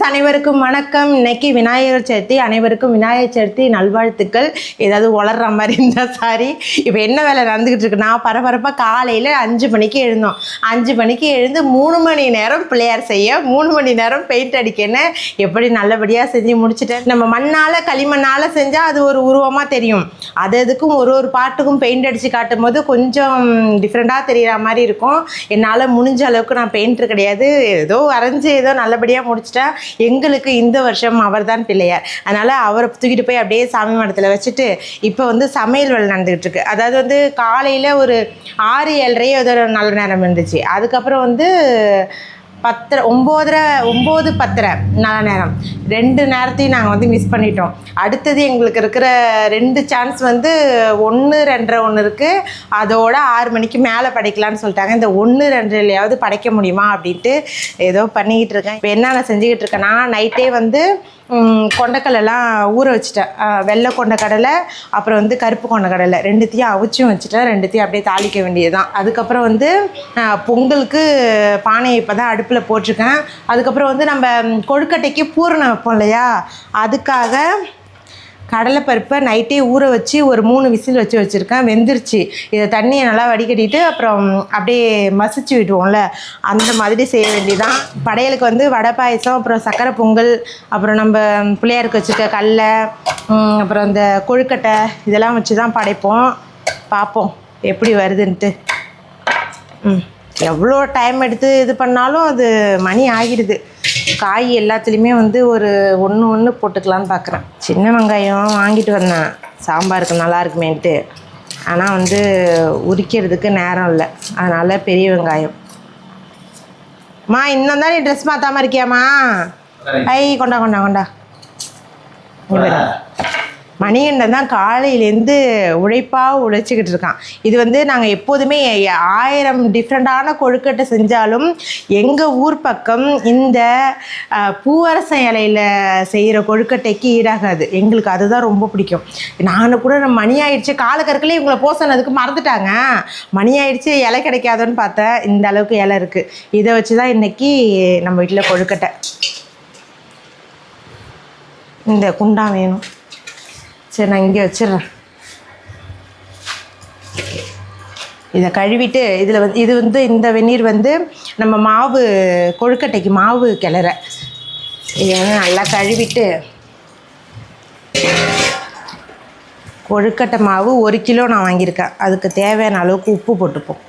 Friends அனைவருக்கும் வணக்கம். இன்னைக்கு விநாயகர் சதுர்த்தி அனைவருக்கும் விநாயகர் சதுர்த்தி நல்வாழ்த்துக்கள். ஏதாவது உளர்ற மாதிரி இருந்தால் சாரி இப்போ என்ன வேலை நடந்துக்கிட்டு இருக்கு? நான் பரபரப்பாக காலையில் அஞ்சு மணிக்கு எழுந்தோம். அஞ்சு மணிக்கு எழுந்து மூணு மணி நேரம் பிள்ளையார் செய்ய மூணு மணி நேரம் பெயிண்ட் அடிக்கன்னு எப்படி நல்லபடியாக செஞ்சு முடிச்சுட்டேன். நம்ம மண்ணால் களிமண்ணால் செஞ்சால் அது ஒரு உருவமாக தெரியும். அது அதுக்கும் ஒரு ஒரு பாட்டுக்கும் பெயிண்ட் அடித்து காட்டும் போது கொஞ்சம் டிஃப்ரெண்ட்டாக தெரிகிற மாதிரி இருக்கும். என்னால் முடிஞ்ச அளவுக்கு நான் பெயிண்டர் கிடையாது. ஏதோ வரைஞ்சி ஏதோ நல்லபடியாக முடிச்சிட்டேன். எங்களுக்கு இந்த வருஷம் அவர்தான் பிள்ளையார். அதனால் அவரை தூக்கிட்டு போய் அப்படியே சாமி மடத்தில் வச்சுட்டு இப்போ வந்து சமையல் வேலை நடந்துகிட்டு இருக்கு. அதாவது வந்து காலையில் ஒரு ஆறு ஏழரையோ ஏதோ ஒரு நல்ல நேரம் இருந்துச்சு. அதுக்கப்புறம் வந்து பத்தரை ஒம்போதரை ஒம்பது பத்தரை நல்ல நேரம். ரெண்டு நேரத்தையும் நாங்கள் வந்து மிஸ் பண்ணிட்டோம். அடுத்தது எங்களுக்கு இருக்கிற ரெண்டு சான்ஸ் வந்து ஒன்று ரெண்டரை ஒன்று இருக்குது அதோட ஆறு மணிக்கு மேலே படைக்கலான்னு சொல்லிட்டாங்க. இந்த ஒன்று ரெண்டுலையாவது படைக்க முடியுமா அப்படின்ட்டு ஏதோ பண்ணிக்கிட்டு இருக்கேன். இப்போ என்னென்ன செஞ்சுக்கிட்டு இருக்கேன்னா நைட்டே வந்து கொண்டக்கடலாம் ஊற வச்சுட்டேன். வெள்ளை கொண்டக்கடலை அப்புறம் வந்து கருப்பு கொண்டக்கடலை. ரெண்டுத்தையும் அவிச்சும் வச்சுட்டேன். ரெண்டுத்தையும் அப்படியே தாளிக்க வேண்டியதுதான். அதுக்கப்புறம் வந்து பொங்கலுக்கு பானையை இப்போ தான் அடுப்பில் போட்டிருக்கேன். அதுக்கப்புறம் வந்து நம்ம கொழுக்கட்டைக்கு பூரணம் வைப்போம் இல்லையா? அதுக்காக கடலைப்பருப்பை நைட்டே ஊற வச்சு ஒரு மூணு விசில் வச்சு வச்சுருக்கேன். வெந்துருச்சு. இதை தண்ணியை நல்லா வடிகட்டிட்டு அப்புறம் அப்படியே மசிச்சு விடுவோம்ல. அந்த மாதிரி செய்ய வேண்டியதான் படையலுக்கு வந்து வடை பாயசம் அப்புறம் சக்கரை பொங்கல் அப்புறம் நம்ம பிள்ளையாருக்கு வச்சுருக்க கடலை அப்புறம் இந்த கொழுக்கட்டை இதெல்லாம் வச்சு தான் படைப்போம். பார்ப்போம். எப்படி வருதுன்ட்டு. ம் எவ்வளோ டைம் எடுத்து இது பண்ணாலும் அது மணி ஆகிடுது. காய் எல்லாத்துலேயுமே வந்து ஒரு ஒன்று ஒன்று போட்டுக்கலான்னு பார்க்குறேன் சின்ன வெங்காயம் வாங்கிட்டு வந்தேன். சாம்பாருக்கு நல்லா இருக்குமேன்ட்டு. ஆனால் வந்து உரிக்கிறதுக்கு நேரம் இல்லை. அதனால் பெரிய வெங்காயம். அம்மா இன்னும் தான் நீ ட்ரெஸ் மாற்றாம இருக்கியாம்மா ஐ கொண்டா கொண்டா கொண்டா. மணிகண்டன் தான் காலையிலேருந்து உழைப்பாக உழைச்சிக்கிட்டு இருக்கான். இது வந்து நாங்கள் எப்போதுமே ஆயிரம் டிஃப்ரெண்ட்டான கொழுக்கட்டை செஞ்சாலும் எங்கள் ஊர் பக்கம் இந்த பூவரசன் பூவரசம் இலையில் செய்கிற கொழுக்கட்டைக்கு ஈடாகாது. எங்களுக்கு அதுதான் ரொம்ப பிடிக்கும். நானும் கூட நம்ம மணி ஆயிடுச்சு காலக்கற்களே இவங்களை போசனதுக்கு மறந்துட்டாங்க. மணி ஆயிடுச்சு இலை கிடைக்காதோன்னு பார்த்தேன் இந்த அளவுக்கு இலை இருக்குது இதை வச்சு தான் இன்றைக்கி நம்ம வீட்டில் கொழுக்கட்டை. இந்த குண்டா வேணும். சரி நான் இங்கே வச்சிடுறேன். இதை கழுவிட்டு இதில் வந்து இது வந்து இந்த வெந்நீர் வந்து நம்ம மாவு கொழுக்கட்டைக்கு மாவு கிளற. இதை வந்து நல்லா கழுவிட்டு கொழுக்கட்டை மாவு ஒரு கிலோ நான் வாங்கியிருக்கேன். அதுக்கு தேவையான அளவுக்கு உப்பு போட்டுப்போம்.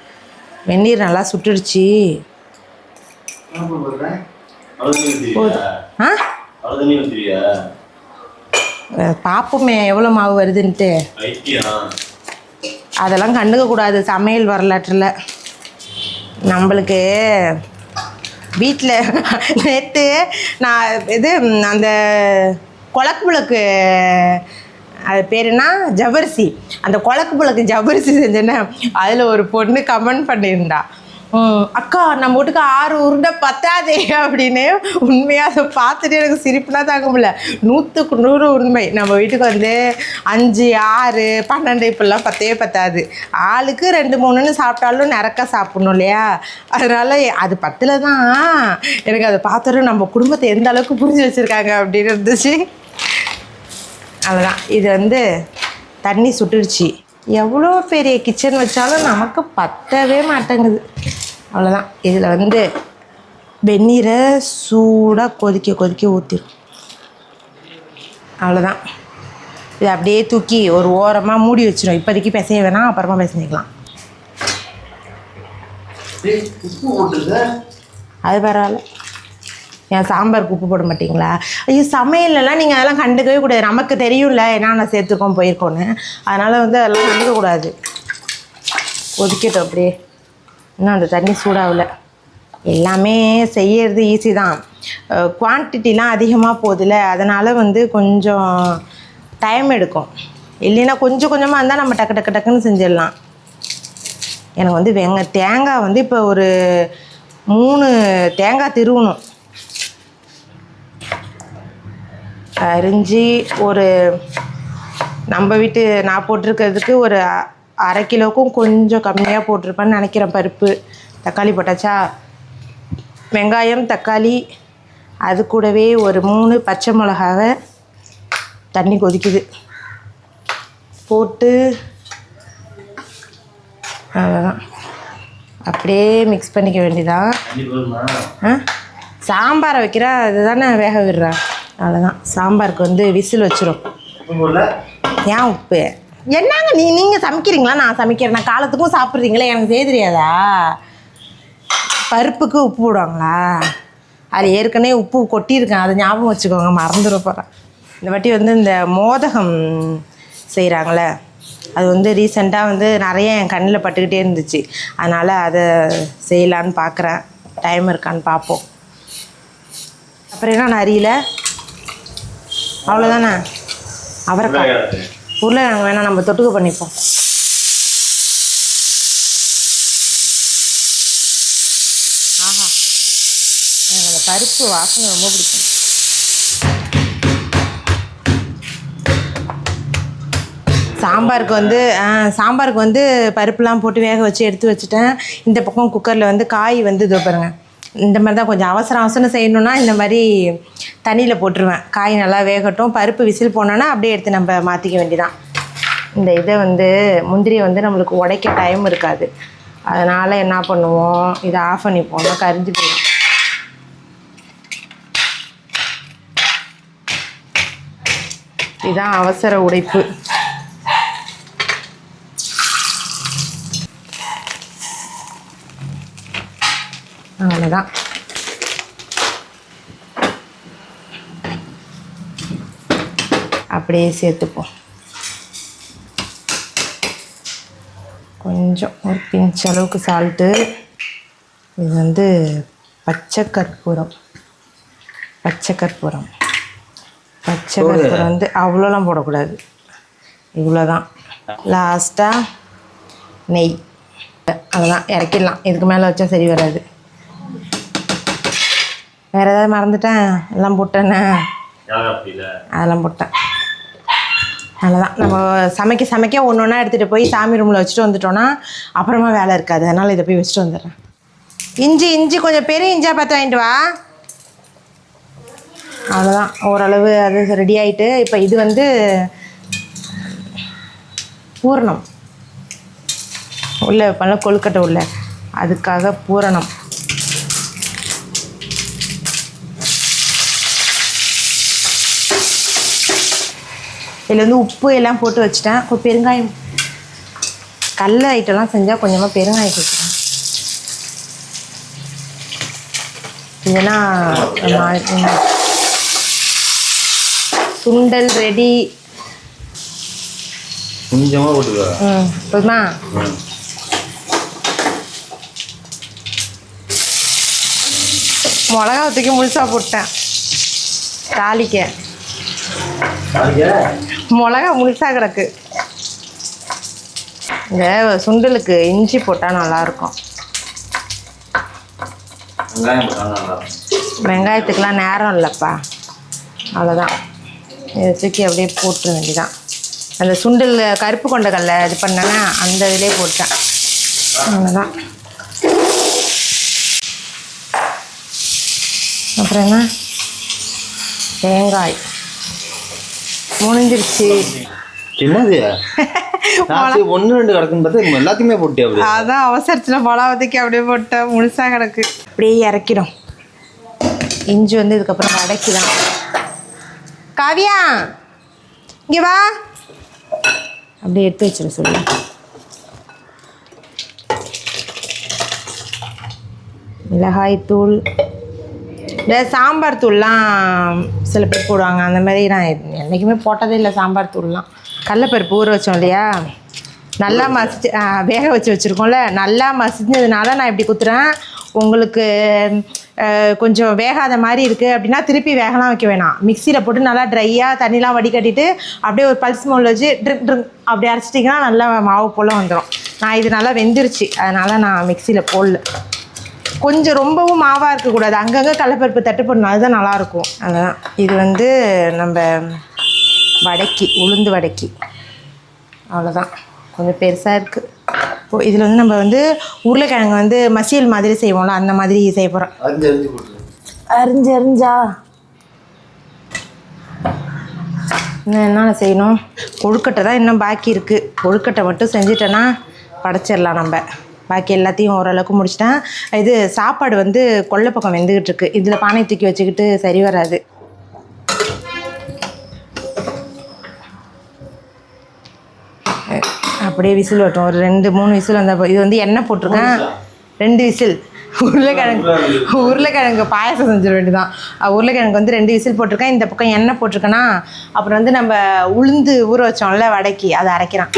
வெந்நீர் நல்லா சுட்டுடுச்சு. போதும் ஆ அவ்வளோ தண்ணி ஊற்றுவியா அஹ் பார்ப்போமே எவ்வளோ மாவு வருதுன்ட்டு. அதெல்லாம் கண்டுக்க கூடாது சமையல் வரலாற்றில். நம்மளுக்கு வீட்டில் நேற்று நான் இது அந்த குழக்கு புழக்கு அது பேர் என்ன? ஜவ்வரிசி. அந்த குழக்கு புழக்கு ஜவ்வரிசி செஞ்சேன்னா அதில் ஒரு பொண்ணு கமெண்ட் பண்ணியிருந்தா. அக்கா நம்ம வீட்டுக்கு ஆறு உருண்டை பத்தாதே அப்படின்னு உண்மையாக அதை பார்த்துட்டு எனக்கு சிரிப்புலாம் தாங்க முடியல. நூற்றுக்கு நூறு உண்மை நம்ம வீட்டுக்கு வந்து அஞ்சு ஆறு பன்னெண்டு இப்படிலாம் பத்தே பத்தாது. ஆளுக்கு ரெண்டு மூணுன்னு சாப்பிட்டாலும் நிறக்க சாப்பிடணும் இல்லையா? அதனால் அது பத்தில் தான் எனக்கு அதை பார்த்தோம் நம்ம குடும்பத்தை எந்த அளவுக்கு புரிஞ்சு வச்சுருக்காங்க அப்படின்னு இருந்துச்சு. அவ்வளோதான் இது வந்து தண்ணி சுட்டுடுச்சு. எவ்வளோ பெரிய கிச்சன் வச்சாலும் நமக்கு பத்தவே மாட்டேங்குது. அவ்வளோதான் இதில் வந்து வெந்நீரை சூடாக கொதிக்க கொதிக்க ஊற்றிடும் அவ்வளோதான் இதை அப்படியே தூக்கி ஒரு ஓரமாக மூடி வச்சிடும் இப்போதைக்கு பிசைய வேணாம் அப்புறமா பிசைஞ்சிக்கலாம். அது பரவாயில்ல. ஏன் சாம்பாருக்கு உப்பு போட மாட்டீங்களா? ஐயோ சமையல்லலாம் நீங்கள் அதெல்லாம் கண்டுக்கவே கூடாது. நமக்கு தெரியும்ல என்னென்ன சேர்த்துக்கோம் போயிருக்கோன்னு அதனால் வந்து அதெல்லாம் கண்டுக்கக்கூடாது ஒதுக்கிட்டோம் அப்படியே. இன்னும் அந்த தண்ணி சூடாகல. எல்லாமே செய்யறது ஈஸி தான். குவான்டிட்டிலாம் அதிகமாக போகுதுல அதனால் வந்து கொஞ்சம் டைம் எடுக்கும். இல்லைன்னா கொஞ்சம் கொஞ்சமாக இருந்தால் நம்ம டக்கு டக்கு டக்குன்னு செஞ்சிடலாம். எனக்கு வந்து வெங்க தேங்காய் வந்து இப்போ ஒரு மூணு தேங்காய் திருவணும். அரிஞ்சு ஒரு நம்ம வீட்டு நான் போட்டிருக்கிறதுக்கு ஒரு அரை கிலோவுக்கும் கொஞ்சம் கம்மியாக போட்டிருப்பேன்னு நினைக்கிறேன் பருப்பு. தக்காளி போட்டாச்சா? வெங்காயம் தக்காளி அது கூடவே ஒரு மூணு பச்சை மிளகாவை தண்ணி கொதிக்குது. போட்டு அப்படியே மிக்ஸ் பண்ணிக்க வேண்டியதான் சாம்பாரை வைக்கிறா அதுதானே வேக விடுறா? அவ்வளோதான் சாம்பாருக்கு வந்து விசில் வச்சிரும். ஏன் உப்பு? என்னங்க நீ நீங்கள் சமைக்கிறீங்களா? நான் சமைக்கிறேன். நான் காலத்துக்கும் சாப்பிட்றீங்களே எனக்கு செய்ய தெரியாதா? பருப்புக்கு உப்பு போடுவாங்களா? அது ஏற்கனவே உப்பு கொட்டியிருக்கேன். அதை ஞாபகம் வச்சுக்கோங்க மறந்துட போகிறேன் இந்த வாட்டி வந்து இந்த மோதகம் செய்கிறாங்களே அது வந்து ரீசெண்டாக வந்து நிறைய என் கண்ணில் பட்டுக்கிட்டே இருந்துச்சு. அதனால் அதை செய்யலான்னு பார்க்குறேன் டைம் இருக்கான்னு பார்ப்போம். அப்புறம் என்ன அறியல அவ்வளோதானே அவரைக்காய் உருளைக்கிழங்கு வேணால் நம்ம தொட்டுக்க பண்ணிப்போம். ஆஹா. எனக்கு அந்த பருப்பு வாசனை ரொம்ப பிடிக்கும். சாம்பாருக்கு வந்து சாம்பாருக்கு வந்து பருப்புலாம் போட்டு வேக வச்சு எடுத்து வச்சுட்டேன். இந்த பக்கம் குக்கரில் வந்து காய் வந்து இதோ பாருங்க. இந்த மாதிரி தான் கொஞ்சம் அவசரம் அவசரம் செய்யணுன்னா இந்த மாதிரி தண்ணியில் போட்டுருவேன். காய் நல்லா வேகட்டும். பருப்பு விசில் போனோன்னா அப்படியே எடுத்து நம்ம மாற்றிக்க வேண்டியதான் இந்த இதை வந்து முந்திரியை வந்து நம்மளுக்கு உடைக்க டைம் இருக்காது. அதனால் என்ன பண்ணுவோம்? இதை ஆஃப் பண்ணிப்போம். கரிஞ்சு போயிடும். இதுதான் அவசர உடைப்பு. அவ்வளோதான் அப்படியே சேர்த்துப்போம். கொஞ்சம் ஒரு பிஞ்ச் அளவுக்கு சால்ட்டு இது வந்து பச்சை கற்பூரம். பச்சை கற்பூரம். பச்சை கற்பூரம் வந்து அவ்வளோலாம் போடக்கூடாது. இவ்வளோதான் லாஸ்ட்டாக நெய். அதெல்லாம் இறக்கிடலாம். இதுக்கு மேலே வச்சா சரி வராது. வேறு ஏதாவது மறந்துட்டேன். எல்லாம் இல்லை அதெல்லாம் போட்டேன். அவ்வளோதான் நம்ம சமைக்க சமைக்க ஒன்று ஒன்றா எடுத்துகிட்டு போய் சாமி ரூமில் வச்சுட்டு வந்துட்டோன்னா அப்புறமா வேலை இருக்காது. அதனால் இதை போய் வச்சுட்டு வந்துடுறேன். இஞ்சி இஞ்சி கொஞ்சம் பெரிய இஞ்சியாக பார்த்து வாங்கிட்டு வா. அவ்வளோதான் ஓரளவு அது ரெடி ஆயிட்டு இப்போ இது வந்து பூரணம். உள்ள பல கொழுக்கட்டை உள்ள. அதுக்காக பூரணம். இதில் வந்து உப்பு எல்லாம் போட்டு வச்சுட்டேன். இப்போ பெருங்காயம் கடல ஐட்டம்லாம் செஞ்சால் கொஞ்சமாக பெருங்காயம் சேர்த்துக்கிறேன் இல்லைன்னா. சுண்டல் ரெடி கொஞ்சமாக போட்டுக்கோ. ம் போதுமா? ம். மிளகா தூக்கி முழுசாக போட்டேன் தாளிக்க. மிளகா முழுசாக கிடக்கு. இந்த சுண்டலுக்கு இஞ்சி போட்டால் நல்லாயிருக்கும் நல்லா இருக்கும். வெங்காயத்துக்கெலாம் நேரம் இல்லைப்பா. அவ்வளோதான் இதை தூக்கி அப்படியே போட்டுற வேண்டியதான் அந்த சுண்டல் கருப்பு கொண்ட கடலை இது பண்ணேன்னா அந்த இதிலே போட்டேன். அவ்வளோதான் அப்புறம் என்ன? தேங்காய். முடிஞ்சிருச்சு என்னது? ஒன்று ரெண்டு கிடக்குன்னு பார்த்தா எல்லாத்தையுமே போட்டியா அப்படி அதான் அவசரத்தில் மிளகாத்துக்கு அப்படியே போட்டேன். முழுசாக கிடக்கு. அப்படியே இறக்கிடும். இஞ்சி வந்து இதுக்கப்புறம் வதக்கிதான் காவியா இங்கே வா. அப்படியே எடுத்து வச்சிட சொல்லு. மிளகாய்த்தூள். இந்த சாம்பார் தூள்லாம் சில பேர் போடுவாங்க. அந்த மாதிரி நான் என்றைக்குமே போட்டதே இல்லை. சாம்பார் தூள்லாம். கடலப்பருப்பு ஊற வச்சோம் இல்லையா? நல்லா மசிச்சு வேக வச்சு வச்சுருக்கோம்ல. நல்லா மசிஞ்சதுனால நான் இப்படி குத்துறேன். உங்களுக்கு கொஞ்சம் வேகாத மாதிரி இருக்குது அப்படின்னா திருப்பி வேகலாம் வைக்க வேணாம். மிக்சியில் போட்டு நல்லா ட்ரையாக தண்ணிலாம் வடிகட்டிட்டு அப்படியே ஒரு பல்ஸ் மோல் வச்சு ட்ரிப் ட்ரிங் அப்படி அரைச்சிட்டிங்கன்னா நல்லா மாவு போல் வந்துடும் நான் இது நல்லா வெந்துருச்சு. அதனால் நான் மிக்சியில் போடல. கொஞ்சம் ரொம்பவும் மாவாக இருக்கக்கூடாது. அங்கங்கே கடலப்பருப்பு தட்டு போடணும். அதுதான் நல்லாயிருக்கும். அதான் இது வந்து நம்ம வடக்கி உளுந்து வடக்கி. அவ்வளோதான் கொஞ்சம் பெருசாக இருக்குது இப்போ இதில் வந்து நம்ம வந்து உருளைக்கிழங்கு வந்து மசியல் மாதிரி செய்வோம்ல அந்த மாதிரி செய்ய போகிறோம் அரிஞ்சு அரிஞ்சா இன்னும் என்ன செய்யணும்? கொழுக்கட்டை தான் இன்னும் பாக்கி இருக்குது கொழுக்கட்டை மட்டும் செஞ்சிட்டேன்னா படைச்சிடலாம் நம்ம. பாக்கி எல்லாத்தையும் ஓரளவுக்கு முடிச்சிட்டேன். இது சாப்பாடு வந்து கொல்லை பக்கம் வெந்துக்கிட்டு இருக்கு இதில் பானை தூக்கி வச்சுக்கிட்டு சரி வராது. அப்படியே விசில் வட்டும். ஒரு ரெண்டு மூணு விசில் வந்தால் இது வந்து எண்ணெய் போட்டிருக்கேன். ரெண்டு விசில். உருளைக்கிழங்கு உருளைக்கிழங்கு பாயசம் செஞ்சிட வேண்டியதான் உருளைக்கிழங்கு வந்து ரெண்டு விசில் போட்டிருக்கேன். இந்த பக்கம் எண்ணெய் போட்டிருக்கேன்னா அப்புறம் வந்து நம்ம உளுந்து ஊற வச்சோம்ல வடைக்கு அதை அரைக்கிறான்.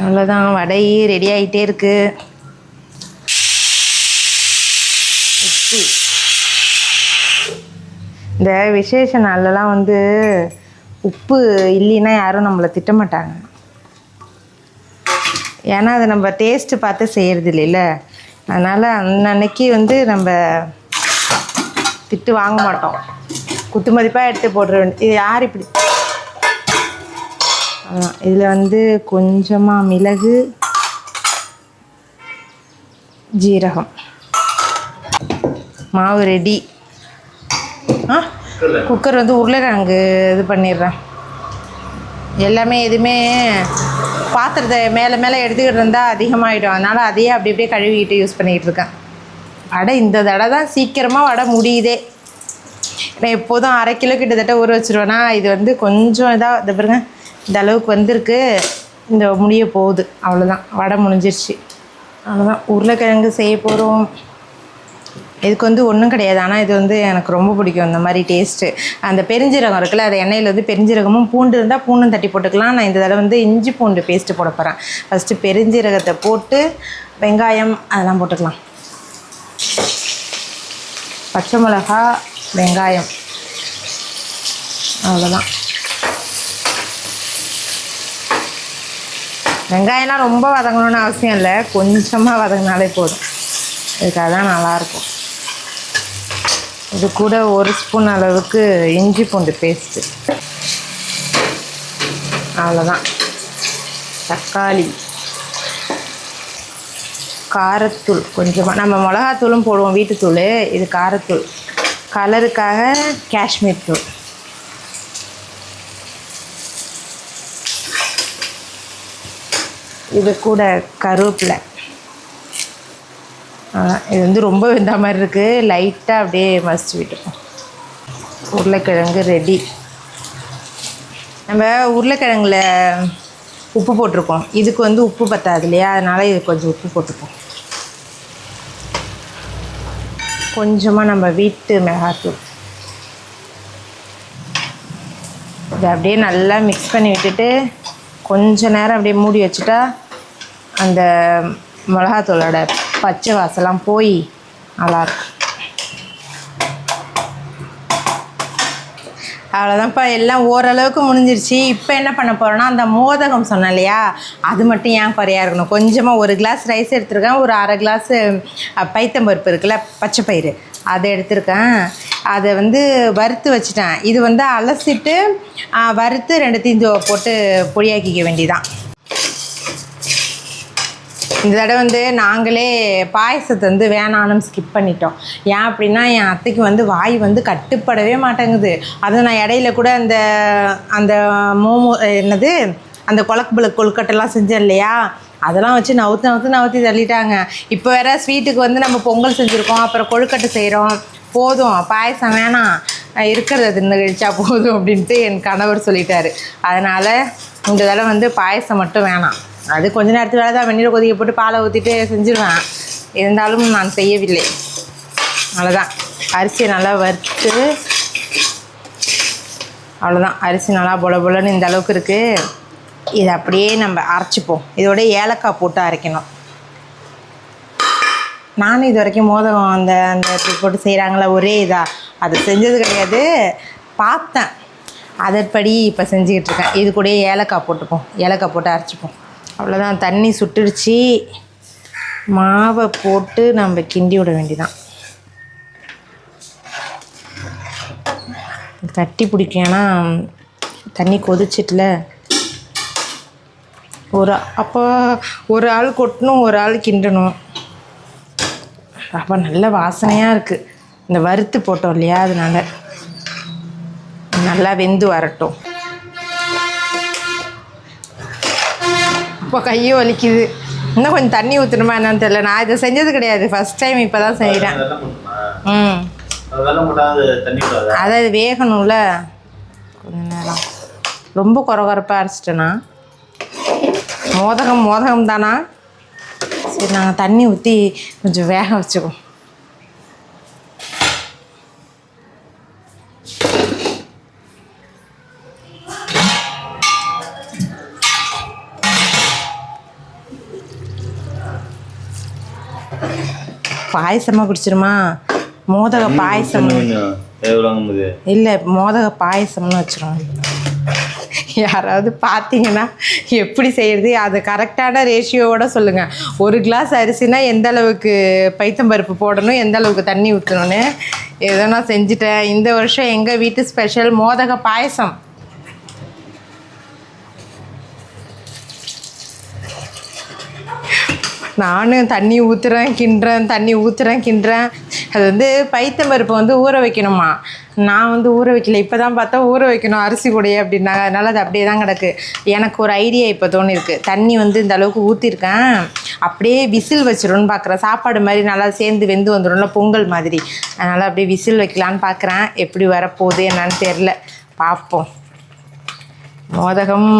அவ்வளோதான் வடை ரெடி ஆகிட்டே இருக்கு. உப்பு. இந்த விசேஷ நாள்லலாம் வந்து உப்பு இல்லைன்னா யாரும் நம்மளை திட்ட மாட்டாங்க. ஏன்னா அதை நம்ம டேஸ்ட்டு பார்த்து செய்கிறது இல்லைல்ல அதனால் அன்னன்னைக்கு வந்து நம்ம திட்டு வாங்க மாட்டோம். குத்து மதிப்பாக எடுத்து போடுற வேண்டிய இது யார் இப்படி இதில் வந்து கொஞ்சமாக மிளகு ஜீரகம். மாவு ரெடி ஆ? குக்கர் வந்து உருளைக்கிழங்கு இது பண்ணிடுறேன். எல்லாமே எதுவுமே பாத்திரத்தை மேலே மேலே எடுத்துக்கிட்டு இருந்தால் அதிகமாகிடும் அதனால் அதையே அப்படி அப்படியே கழுவிக்கிட்டு யூஸ் பண்ணிக்கிட்டு இருக்கேன். வடை இந்த தடவை தான் சீக்கிரமாக வடை முடியுதே. நான் எப்போதும் அரை கிலோ கிட்டத்தட்ட ஊற வச்சுருவேன்னா இது வந்து கொஞ்சம் இதாக இதை பாருங்க இந்த அளவுக்கு வந்திருக்கு. இந்த முடிய போகுது. அவ்வளோதான் வடை முடிஞ்சிருச்சு. அவ்வளோதான் உருளைக்கிழங்கு செய்ய போகிறோம் இதுக்கு வந்து ஒன்றும் கிடையாது. ஆனால் இது வந்து எனக்கு ரொம்ப பிடிக்கும். இந்த மாதிரி டேஸ்ட்டு அந்த பெருஞ்சீரகம் இருக்குல்ல அது எண்ணெயில் வந்து பெருஞ்சீரகமும் பூண்டு இருந்தால் பூண்டும் தட்டி போட்டுக்கலாம். நான் இந்த தடவை வந்து இஞ்சி பூண்டு பேஸ்ட்டு போட போகிறேன் ஃபஸ்ட்டு பெருஞ்சீரகத்தை போட்டு வெங்காயம் அதெல்லாம் போட்டுக்கலாம். பச்சை மிளகா வெங்காயம். அவ்வளோதான் வெங்காயம்லாம் ரொம்ப வதங்கணும்னு அவசியம் இல்லை. கொஞ்சமாக வதங்கினாலே போதும். இதுக்காக தான் நல்லாயிருக்கும். இது கூட ஒரு ஸ்பூன் அளவுக்கு இஞ்சி பூண்டு பேஸ்ட்டு அவ்வளோதான் தக்காளி. காரத்தூள் கொஞ்சமாக நம்ம மிளகாத்தூளும் போடுவோம் வீட்டுத்தூள். இது காரத்தூள். கலருக்காக காஷ்மீர் தூள். இது கூட கருவேப்பிலை. இது வந்து ரொம்ப வெந்த மாதிரி இருக்குது லைட்டாக அப்படியே மசிச்சு விட்டுருக்கோம் உருளைக்கிழங்கு ரெடி நம்ம உருளைக்கிழங்குல உப்பு போட்டிருக்கோம். இதுக்கு வந்து உப்பு பத்தாது இல்லையா? அதனால் இது கொஞ்சம் உப்பு போட்டிருக்கோம் கொஞ்சமாக நம்ம வீட்டு மிளகாத்தூள். இதை அப்படியே நல்லா மிக்ஸ் பண்ணி விட்டுட்டு கொஞ்ச நேரம் அப்படியே மூடி வச்சுட்டா அந்த மிளகாத்தூளோட பச்சை வாசலாம் போய் நல்லாயிருக்கும் அவ்வளோதான்ப்பா எல்லாம் ஓரளவுக்கு முடிஞ்சிருச்சு. இப்போ என்ன பண்ண போகிறோன்னா அந்த மோதகம் சொன்னேன் இல்லையா? அது மட்டும் ஏன் குறையாக இருக்கணும்? கொஞ்சமாக ஒரு கிளாஸ் ரைஸ் எடுத்துருக்கேன். ஒரு அரை கிளாஸு பைத்தம்பருப்பு இருக்குல்ல பச்சை பயிறு. அதை எடுத்திருக்கேன். அதை வந்து வறுத்து வச்சுட்டேன். இது வந்து அலசிட்டு வறுத்து ரெண்டுத்தையும் தோ- போட்டு பொடியாக்கிக்க வேண்டியதான் இந்த தடவை வந்து நாங்களே பாயசத்தை வந்து வேணான்னு ஸ்கிப் பண்ணிட்டோம். ஏன் அப்படின்னா என் அத்தைக்கு வந்து வாய் வந்து கட்டுப்படவே மாட்டேங்குது. அது நான் இடையில கூட அந்த அந்த மோமோ என்னது அந்த கொலக்குபல கொழுக்கட்டைலாம் செஞ்சேன் இல்லையா? அதெல்லாம் வச்சு நவுத்து நவுத்து நவுத்தி தள்ளிட்டாங்க. இப்போ வேற ஸ்வீட்டுக்கு வந்து நம்ம பொங்கல் செஞ்சுருக்கோம் அப்புறம் கொழுக்கட்டை செய்கிறோம் போதும் பாயசம் வேணாம். இருக்கிறத தின்னு கழிச்சா போதும் அப்படின்ட்டு என் கணவர் சொல்லிட்டாரு. அதனால் இந்த தடவை வந்து பாயசம் மட்டும் வேணாம். அது கொஞ்ச நேரத்து வேலை தான் வெந்நீரை கொதிக்க போட்டு பாலை ஊற்றிட்டு செஞ்சிருவேன். இருந்தாலும் நான் செய்யவில்லை. அவ்வளோதான் அரிசியை நல்லா வறுத்து அவ்வளோதான் அரிசி நல்லா பொல பொலன்னு இந்த அளவுக்கு இருக்குது இதை அப்படியே நம்ம அரைச்சிப்போம். இதோட ஏலக்காய் போட்டு அரைக்கணும். நானும் இது வரைக்கும் மோதகம் அந்த அந்த இது போட்டு செய்கிறாங்களா ஒரே இதாக அது செஞ்சது கிடையாது. பார்த்தேன். அதன்படி இப்போ செஞ்சுக்கிட்டு இருக்கேன். இது கூடயே ஏலக்காய் போட்டுப்போம். ஏலக்காய் போட்டு அரைச்சிப்போம். அவ்வளோதான் தண்ணி சுட்டுடுச்சு. மாவை போட்டு நம்ம கிண்டி விட வேண்டியதான் தட்டி பிடிக்கும். ஏன்னா தண்ணி கொதிச்சிட்டுல. ஒரு அப்போ ஒரு ஆள் கொட்டணும் ஒரு ஆள் கிண்டணும். அப்போ நல்ல வாசனையாக இருக்குது இந்த வறுத்து போட்டோம் இல்லையா அதனால. நல்லா வெந்து வரட்டும். இப்போ கையும் வலிக்குது. இன்னும் கொஞ்சம் தண்ணி ஊற்றணுமா என்னன்னு தெரியல. நான் இதை செஞ்சது கிடையாது. ஃபர்ஸ்ட் டைம் இப்போ தான் செய்கிறேன் ம். அதாவது வேகணும்ல. கொஞ்ச நேரம். ரொம்ப குறகுறப்பாக அரைச்சிட்டேனா? மோதகம் மோதகம் தானா சரி நாங்கள் தண்ணி ஊற்றி கொஞ்சம் வேக வச்சுக்குவோம். பாயசமாக குடிச்சிருமா? மோதக பாயசம். இல்லை மோதக பாயசம்னு வச்சிரும் யாராவது பார்த்தீங்கன்னா எப்படி செய்யறது? அது கரெக்டான ரேஷியோவோட சொல்லுங்கள் ஒரு கிளாஸ் அரிசினா எந்த அளவுக்கு பைத்தம்பருப்பு போடணும்? எந்த அளவுக்கு தண்ணி ஊற்றணும்னு ஏதோ நான் செஞ்சுட்டேன். இந்த வருஷம் எங்கள் வீட்டு ஸ்பெஷல் மோதக பாயசம். நானும் தண்ணி ஊற்றுறேன் கிண்டுறேன் தண்ணி ஊற்றுறேன் கிண்டுறேன். அது வந்து பைத்தம்பருப்பு வந்து ஊற வைக்கணுமா? நான் வந்து ஊற வைக்கல. இப்போ தான் பார்த்தா ஊற வைக்கணும் அரிசி கூடையே அப்படின்னாங்க. அதனால் அது அப்படியே தான் கிடக்கு. எனக்கு ஒரு ஐடியா இப்போ தோணிருக்கு. தண்ணி வந்து இந்த அளவுக்கு ஊற்றிருக்கேன் அப்படியே விசில் வச்சிரும்னு பார்க்குறேன் சாப்பாடு மாதிரி நல்லா சேர்ந்து வெந்து வந்துடும்ல பொங்கல் மாதிரி. அதனால் அப்படியே விசில் வைக்கலான்னு பார்க்குறேன் எப்படி வரப்போகுது என்னன்னு தெரில பார்ப்போம் மோதகம்.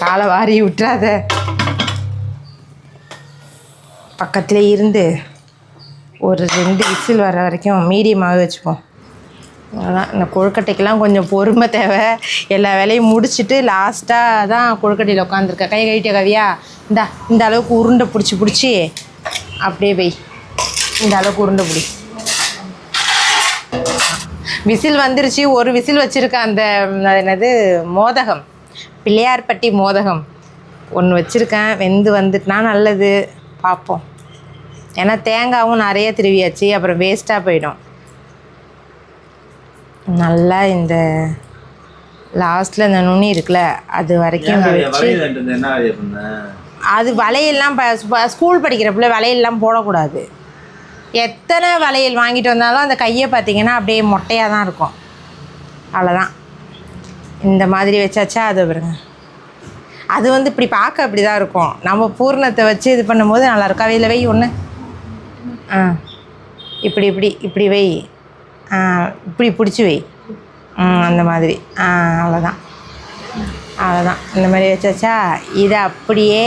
காலை வாரி விட்டுறாத. பக்கத்துல இருந்து ஒரு ரெண்டு விசில் வர வரைக்கும் மீடியமாகவே வச்சுப்போம். அதான் இந்த கொழுக்கட்டைக்கெல்லாம் கொஞ்சம் பொறுமை தேவை. எல்லா வேலையும் முடிச்சுட்டு லாஸ்ட்டாக தான் கொழுக்கட்டையில் உட்காந்துருக்கேன் கை கழிட்ட கவியா? இந்தா இந்த அளவுக்கு உருண்டை பிடிச்சி பிடிச்சி. அப்படியே போய். இந்த அளவுக்கு உருண்டை பிடி. விசில் வந்துருச்சு. ஒரு விசில் வச்சுருக்கேன் அந்த அது என்னது? மோதகம். பிள்ளையார்பட்டி மோதகம். ஒன்று வச்சுருக்கேன். வெந்து வந்துட்டுனா நல்லது. பார்ப்போம். ஏன்னா தேங்காவும் நிறைய திருவியாச்சு அப்புறம் வேஸ்ட்டாக போயிடும். நல்லா இந்த லாஸ்ட்டில் இந்த நுனி இருக்குல்ல அது வரைக்கும் வச்சு அது வளையல்லாம் ஸ்கூல் படிக்கிறப்பல வளையல்லாம் போடக்கூடாது. எத்தனை வளையல் வாங்கிட்டு வந்தாலும் அந்த கையை பார்த்தீங்கன்னா அப்படியே மொட்டையாக தான் இருக்கும். அவ்வளோதான் இந்த மாதிரி வச்சாச்சா அது பாருங்க. அது வந்து இப்படி பார்க்க அப்படி தான் இருக்கும். நம்ம பூர்ணத்தை வச்சு இது பண்ணும்போது நல்லா இருக்கும் அவையில் வை ஒன்று ஆ. இப்படி இப்படி இப்படி வை. ஆ இப்படி பிடிச்சி வை. அந்த மாதிரி. ஆ அவ்வளோதான் அவ்வளோதான் இந்த மாதிரி வச்சாச்சா? இதை அப்படியே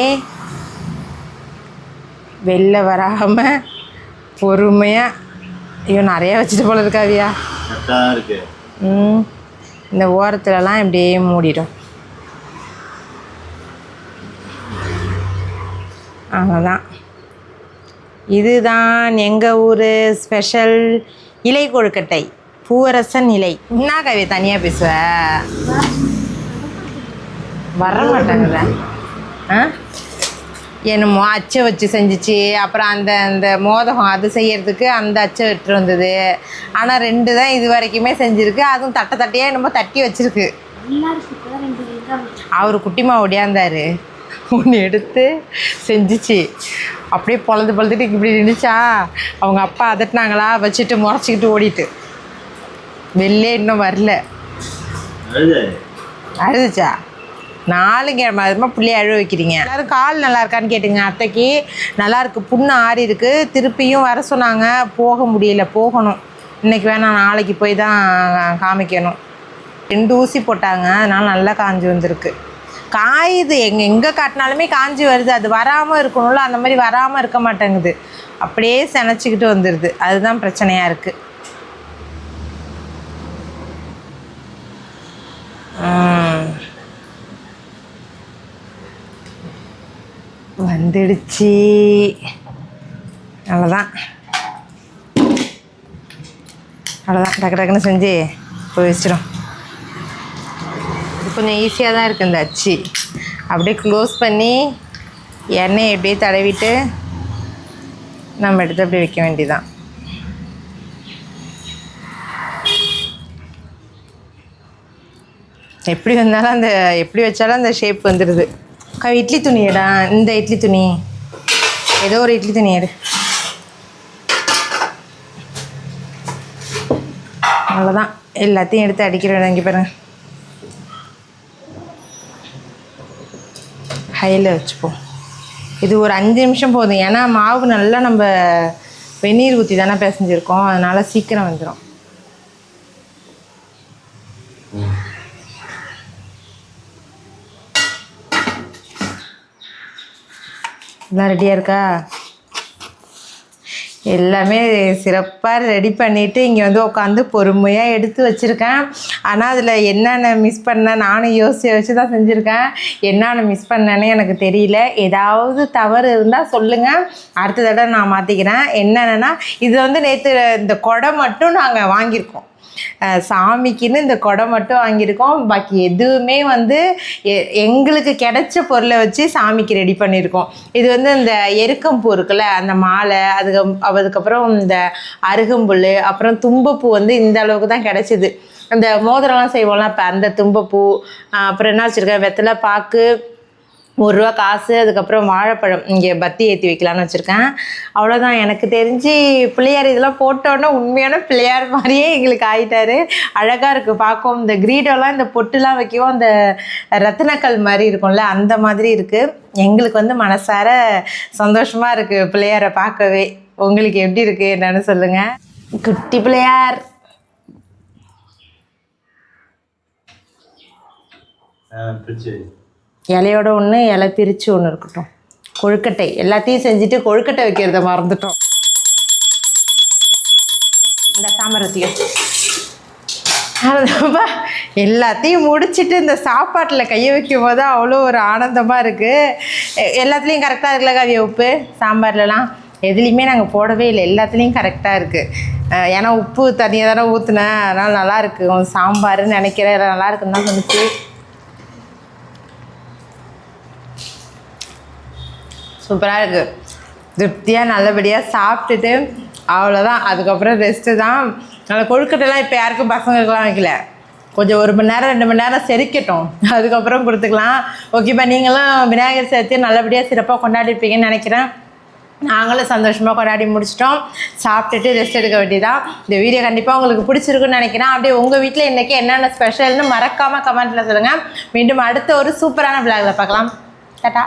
வெளில வராமல் பொறுமையாக ஐயோ நிறையா வச்சுட்டு போல இருக்காவியா கரெக்டாக இருக்கு. ம். இந்த ஓரத்துலலாம் இப்படியே மூடிடும். அவ்வளோதான் இதுதான் எங்கள் ஊர் ஸ்பெஷல் இலை கொழுக்கட்டை. பூவரசன் இலை. என்ன கவி தனியாக பேசுவ? வர மாட்டாங்கல்ல ஆ? என்னமோ அச்சை வச்சு செஞ்சுச்சு. அப்புறம் அந்த அந்த மோதகம் அது செய்யறதுக்கு அந்த அச்சை விட்டு வந்தது. ஆனால் ரெண்டு தான் இது வரைக்குமே செஞ்சுருக்கு. அதுவும் தட்டை தட்டையாக என்னமோ தட்டி வச்சிருக்கு. அவர் குட்டிமா ஒடியாந்தாரு. ஒன்று எடுத்து செஞ்சுச்சு. அப்படியே பொழுது பொழுதுட்டு இப்படி நின்றுச்சா அவங்க அப்பா அதட்டினாங்களா? வச்சுட்டு முறைச்சிக்கிட்டு ஓடிட்டு. வெளிலே இன்னும் வரல. அழுதுச்சா? அழுதுச்சா கிழமை அதுமா பிள்ளைய அழுவ வைக்கிறீங்க. எல்லோரும் கால் நல்லா இருக்கான்னு கேட்டுங்க அத்தைக்கு. நல்லா இருக்குது புண்ணு ஆறி இருக்குது திருப்பியும் வர சொன்னாங்க போக முடியல போகணும். இன்றைக்கி வேணாம் நாளைக்கு போய் தான் காமிக்கணும். ரெண்டு ஊசி போட்டாங்க அதனால் நல்லா காஞ்சி வந்திருக்கு. காயுது. எங்கே எங்கே காட்டினாலுமே காஞ்சி வருது. அது வராமல் இருக்கணும்ல அந்த மாதிரி வராமல் இருக்க மாட்டேங்குது. அப்படியே செனச்சிக்கிட்டு வந்துடுது அதுதான் பிரச்சனையாக இருக்குது வந்துடுச்சு. அவ்வளோதான் அவ்வளோதான் டக்கு டக்குன்னு செஞ்சு போய் வச்சிடும் இது கொஞ்சம் ஈஸியாக தான் இருக்குது இந்த அச்சு. அப்படியே க்ளோஸ் பண்ணி எண்ணெயை அப்படியே தடவிட்டு நம்ம எடுத்து அப்படியே வைக்க வேண்டியதான் எப்படி வந்தாலும் அந்த எப்படி வச்சாலும் அந்த ஷேப் வந்துடுது அக்கா இட்லி துணி எடா இந்த இட்லி துணி. ஏதோ ஒரு இட்லி துணி எடு. அவ்வளோதான் எல்லாத்தையும் எடுத்து அடிக்கிற இங்கே பாருங்க. ஹையில் வச்சுப்போம் இது ஒரு அஞ்சு நிமிஷம் போதும். ஏன்னா மாவு நல்லா நம்ம வெந்நீர் ஊற்றி தானே பிசைஞ்சிருக்கோம். அதனால் சீக்கிரம் வந்துடும் எல்லாம் ரெடியாக இருக்கா? எல்லாமே சிறப்பாக ரெடி பண்ணிவிட்டு இங்கே வந்து உட்காந்து பொறுமையாக எடுத்து வச்சுருக்கேன். ஆனால் அதில் என்னென்ன மிஸ் பண்ணேன் நானும் யோசிச்சு வச்சு தான் செஞ்சுருக்கேன். என்னென்ன மிஸ் பண்ணேன்னு எனக்கு தெரியல. ஏதாவது தவறு இருந்தால் சொல்லுங்கள் அடுத்த தடவை நான் மாற்றிக்கிறேன் என்னென்னா இது வந்து நேற்று இந்த குடம் மட்டும் நாங்கள் வாங்கியிருக்கோம். சாமிக்குன்னு இந்த குடம் மட்டும் வாங்கியிருக்கோம். பாக்கி எதுவுமே வந்து எ- எங்களுக்கு கிடைச்ச பொருளை வச்சு சாமிக்கு ரெடி பண்ணியிருக்கோம். இது வந்து இந்த எருக்கம்பூ இருக்குல்ல அந்த மாலை அதுக்கு அதுக்கப்புறம் இந்த அருகம்புல் அப்புறம் தும்பப்பூ வந்து இந்த அளவுக்கு தான் கிடைச்சிது. அந்த மோதிரம்லாம் செய்வோம்ல இப்போ அந்த தும்பப்பூ அப்புறம் என்ன வச்சுருக்கேன் வெத்தலை பாக்கு ஒரு ரூபா காசு அதுக்கப்புறம் வாழைப்பழம் இங்கே பத்தி ஏற்றி வைக்கலான்னு வச்சுருக்கேன். அவ்வளோதான் எனக்கு தெரிஞ்சு பிள்ளையார் இதெல்லாம் போட்டோன்னே உண்மையான பிள்ளையார் மாதிரியே எங்களுக்கு ஆகிட்டாரு அழகாக இருக்குது பார்க்கவும் இந்த கிரீடம்லாம் இந்த பொட்டுலாம் வைக்கவும் அந்த ரத்தினக்கல் மாதிரி இருக்கும்ல அந்த மாதிரி இருக்குது எங்களுக்கு வந்து மனசார சந்தோஷமாக இருக்குது பிள்ளையாரை பார்க்கவே. உங்களுக்கு எப்படி இருக்குது என்னன்னு சொல்லுங்கள் குட்டி பிள்ளையார். இலையோட ஒன்று இலை பிரித்து ஒன்று இருக்கட்டும். கொழுக்கட்டை. எல்லாத்தையும் செஞ்சுட்டு கொழுக்கட்டை வைக்கிறத மறந்துட்டோம். இந்த சாமரத்தியம் எல்லாத்தையும் முடிச்சுட்டு இந்த சாப்பாட்டில் கையை வைக்கும் போது அவ்வளோ ஒரு ஆனந்தமாக இருக்குது எல்லாத்துலேயும் கரெக்டாக இருக்குல்ல கவிய உப்பு? சாம்பார்லலாம் எதுலேயுமே நாங்கள் போடவே இல்லை. எல்லாத்துலேயும் கரெக்டாக இருக்குது ஏன்னா உப்பு தனியாக தானே ஊற்றுனேன் அதனால் நல்லாயிருக்கும் சாம்பார்னு நினைக்கிறேன். நல்லாயிருக்குன்னு நல்லா இருக்குன்னு தான் சொன்னிச்சு சூப்பராக இருக்குது திருப்தியாக நல்லபடியாக சாப்பிட்டுட்டு அவ்வளோதான் அதுக்கப்புறம் ரெஸ்ட்டு தான். நல்ல கொழுக்கட்டைலாம் இப்போ யாருக்கும் பசங்களுக்குலாம் வைக்கல. கொஞ்சம் ஒரு மணி நேரம் ரெண்டு மணி நேரம் செரிக்கட்டும். அதுக்கப்புறம் கொடுத்துக்கலாம். ஓகேப்பா நீங்களும் விநாயகர் சதுர்த்தி நல்லபடியாக சிறப்பாக கொண்டாடிருப்பீங்கன்னு நினைக்கிறேன். நாங்களும் சந்தோஷமாக கொண்டாடி முடிச்சிட்டோம். சாப்பிட்டுட்டு ரெஸ்ட் எடுக்க வேண்டியதான் இந்த வீடியோ கண்டிப்பாக உங்களுக்கு பிடிச்சிருக்குன்னு நினைக்கிறேன். அப்படியே உங்கள் வீட்டில் இன்றைக்கி என்னென்ன ஸ்பெஷல்னு மறக்காமல் கமெண்ட்டில் சொல்லுங்கள் மீண்டும் அடுத்த ஒரு சூப்பரான விளாகில் பார்க்கலாம். டாட்டா